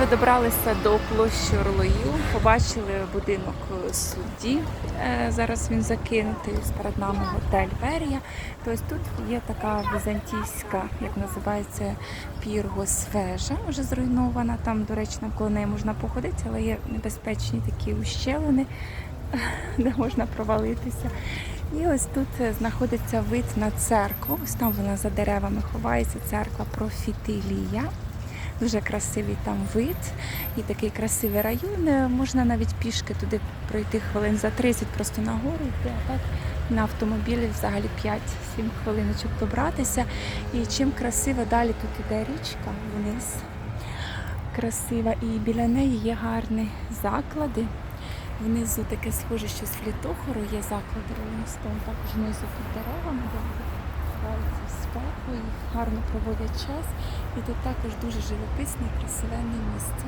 ви добралися до площі Орлою, побачили будинок судді. Е, Зараз він закинутий. Перед нами готель Верія. Тобто тут є така візантійська, як називається, піргос вежа, вже зруйнована. Там, до речі, навколо неї можна походити, але є небезпечні такі ущелини, де можна провалитися. І ось тут е, знаходиться вид на церкву. Ось там вона за деревами ховається церква Профітилія. Дуже красивий там вид і такий красивий район. Е, Можна навіть пішки туди пройти хвилин за 30 просто на гору йти, а так на автомобілі взагалі 5-7 хвилиночок добратися. І чим красиво далі тут іде річка вниз. Красива. І біля неї є гарні заклади. Внизу таке схоже, що з флітохору є заклади Stone, також внизу під деревами, і гарно проводять час. І тут також дуже живописне, красивенне місце.